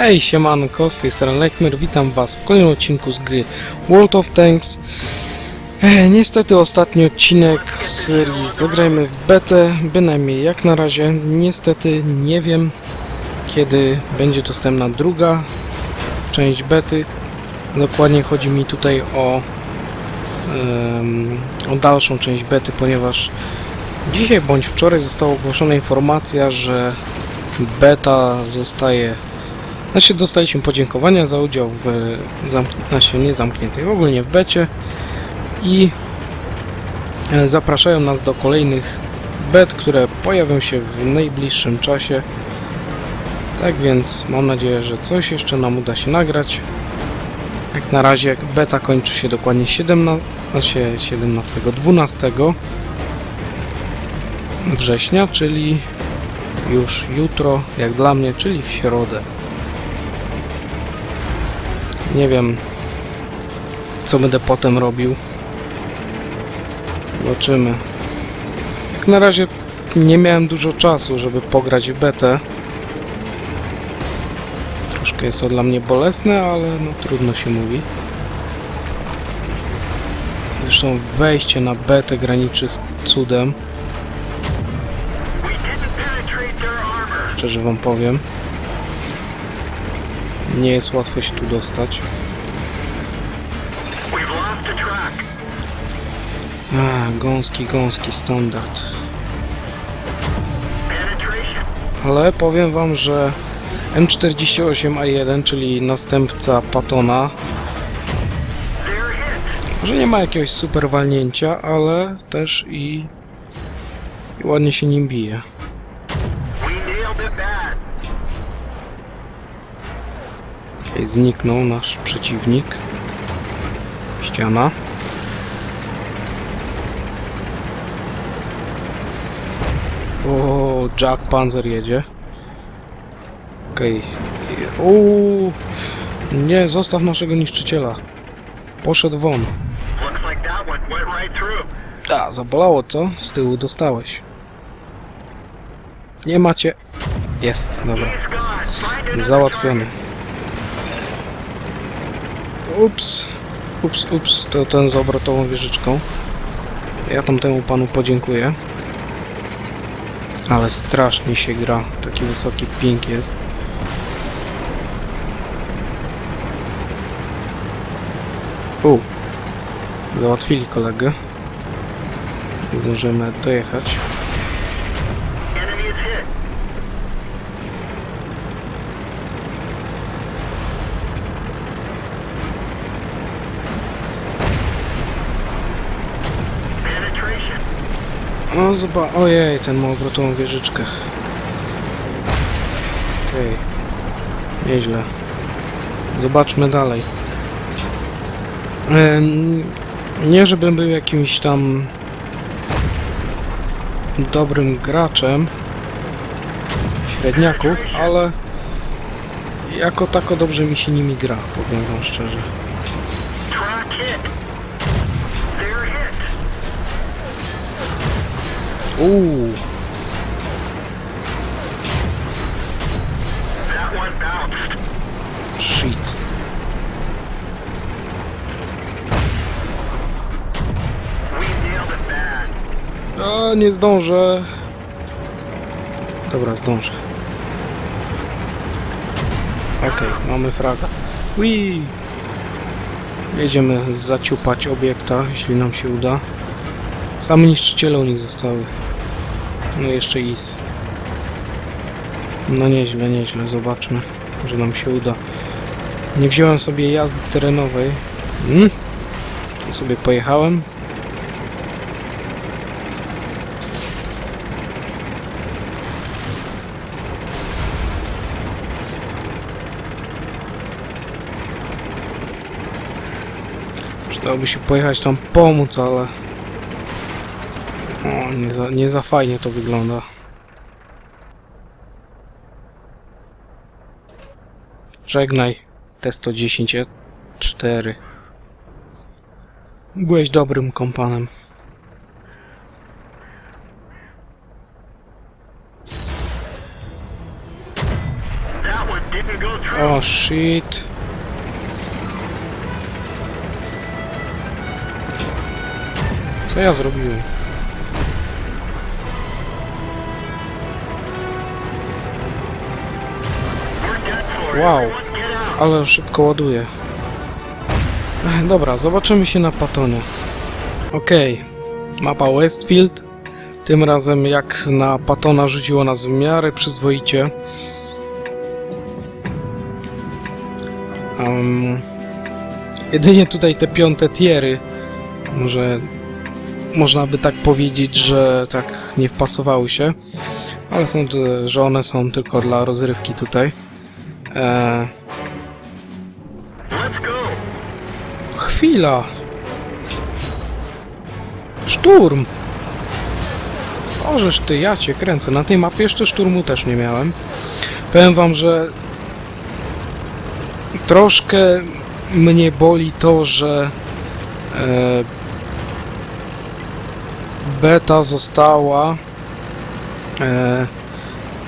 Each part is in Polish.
Hej, siemanko, z tej strony witam was w kolejnym odcinku z gry World of Tanks. Niestety ostatni odcinek z serii Zagrajmy w betę, bynajmniej jak na razie. Niestety nie wiem, kiedy będzie dostępna druga część bety. Dokładnie chodzi mi tutaj o, em, o dalszą część bety, ponieważ dzisiaj bądź wczoraj została ogłoszona informacja, że beta zostaje znaczy dostaliśmy podziękowania za udział w zamk- znaczy nie zamkniętej, ogólnie w becie i e, zapraszają nas do kolejnych bet, które pojawią się w najbliższym czasie. Tak więc mam nadzieję, że coś jeszcze nam uda się nagrać. Jak na razie beta kończy się dokładnie 17, znaczy 17 12 września, czyli już jutro, jak dla mnie, czyli w środę. Nie wiem, co będę potem robił. Zobaczymy. Na razie nie miałem dużo czasu, żeby pograć w betę. Troszkę jest to dla mnie bolesne, ale no trudno się mówi. Zresztą wejście na betę graniczy z cudem. Szczerze wam powiem. Nie jest łatwo się tu dostać. A, gąski, gąski, standard. Ale powiem wam, że M48A1, czyli następca Patona, że nie ma jakiegoś super walnięcia, ale też i, i ładnie się nim bije. Okej, zniknął nasz przeciwnik. Ściana. O, Jack Panzer jedzie. Okej. Uuu. Nie, zostaw naszego niszczyciela. Poszedł won. A, zabolało co? Z tyłu dostałeś. Nie macie. Jest, dobra. Załatwiony. Ups. Ups, ups. To ten z obrotową wieżyczką. Ja tam temu panu podziękuję. Ale strasznie się gra. Taki wysoki ping jest. U. Załatwili kolegę. Zdążymy dojechać. O, zobacz. Ojej, ten ma obrotową wieżyczkę. Okej. Nieźle. Zobaczmy dalej. Nie, żebym był jakimś tam dobrym graczem średniaków, ale jako tako dobrze mi się nimi gra, powiem wam szczerze. Uuu, shit. A, nie zdążę. Dobra, zdążę. Okej, mamy fraga. Wii! Jedziemy zaciupać obiekta, jeśli nam się uda. Same niszczyciele u nich zostały. No jeszcze is. No nieźle, nieźle, zobaczmy, że nam się uda. Nie wziąłem sobie jazdy terenowej. Hmm? Sobie pojechałem. Przydałoby się pojechać tam pomóc, ale... Nie za, nie za fajnie to wygląda. Żegnaj, T110 4. Byłeś dobrym kompanem. That one didn't go troops. O shit. Co ja zrobiłem? Wow. Ale szybko ładuje. Dobra, zobaczymy się na Patonie. Okej, mapa Westfield. Tym razem jak na Patona rzuciło nas w miarę przyzwoicie. Em, jedynie tutaj te piąte tiery, może można by tak powiedzieć, że tak nie wpasowały się, ale sądzę, że one są tylko dla rozrywki tutaj. Eee. Chwila! Szturm! Możesz ty, ja cię kręcę. Na tej mapie jeszcze szturmu też nie miałem. Powiem wam, że troszkę mnie boli to, że e, beta została e,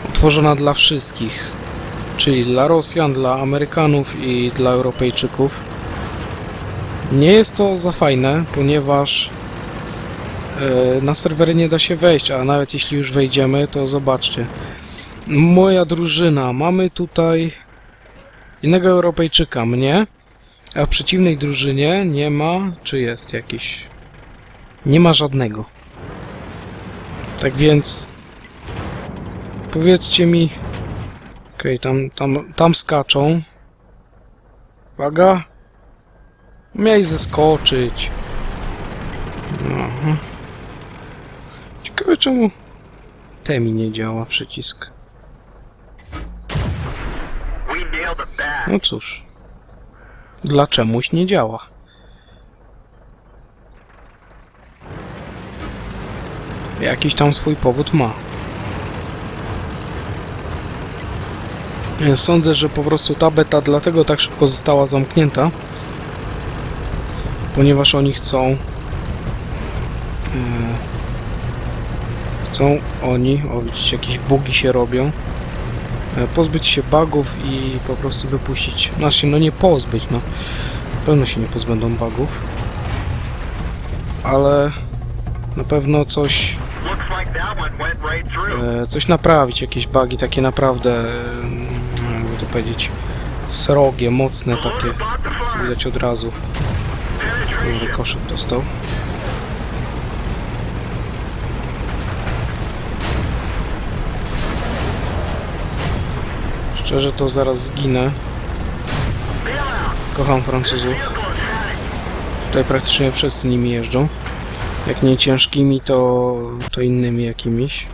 utworzona dla wszystkich. Czyli dla Rosjan, dla Amerykanów i dla Europejczyków. Nie jest to za fajne, ponieważ e, na serwery nie da się wejść, a nawet jeśli już wejdziemy, to zobaczcie. Moja drużyna, mamy tutaj innego Europejczyka, mnie, a w przeciwnej drużynie nie ma, czy jest jakiś? Nie ma żadnego. Tak więc powiedzcie mi, okej, tam, tam, tam skaczą. Uwaga. Miałeś zeskoczyć. Aha. Ciekawe czemu temi nie działa przycisk. No cóż. Dla czemuś nie działa. Jakiś tam swój powód ma. Sądzę, że po prostu ta beta dlatego tak szybko została zamknięta, ponieważ oni chcą e, chcą oni, o widzicie, jakieś bugi się robią e, pozbyć się bugów i po prostu wypuścić, znaczy no nie pozbyć, no. Na pewno się nie pozbędą bugów ale na pewno coś e, coś naprawić, jakieś bugi takie naprawdę powiedzieć srogie, mocne takie widać od razu. Rykoszet dostał. Szczerze to zaraz zginę. Kocham Francuzów. Tutaj praktycznie wszyscy nimi jeżdżą. Jak nie ciężkimi, to, to innymi jakimiś.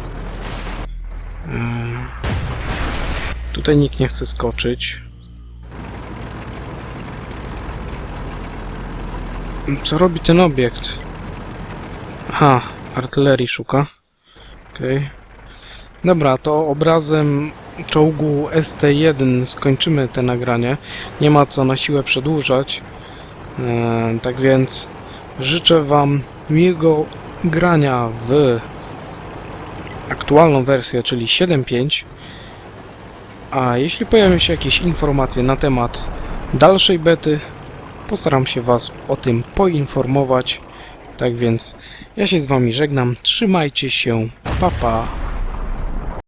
Eee, Tutaj nikt nie chce skoczyć. Co robi ten obiekt? Aha, artylerii szuka. Okej. Dobra, to obrazem czołgu ST-1 skończymy te nagranie. Nie ma co na siłę przedłużać. Eee, tak więc życzę Wam miłego grania w aktualną wersję, czyli 7.5. A jeśli pojawią się jakieś informacje na temat dalszej bety, postaram się Was o tym poinformować. Tak więc ja się z Wami żegnam. Trzymajcie się. Pa pa.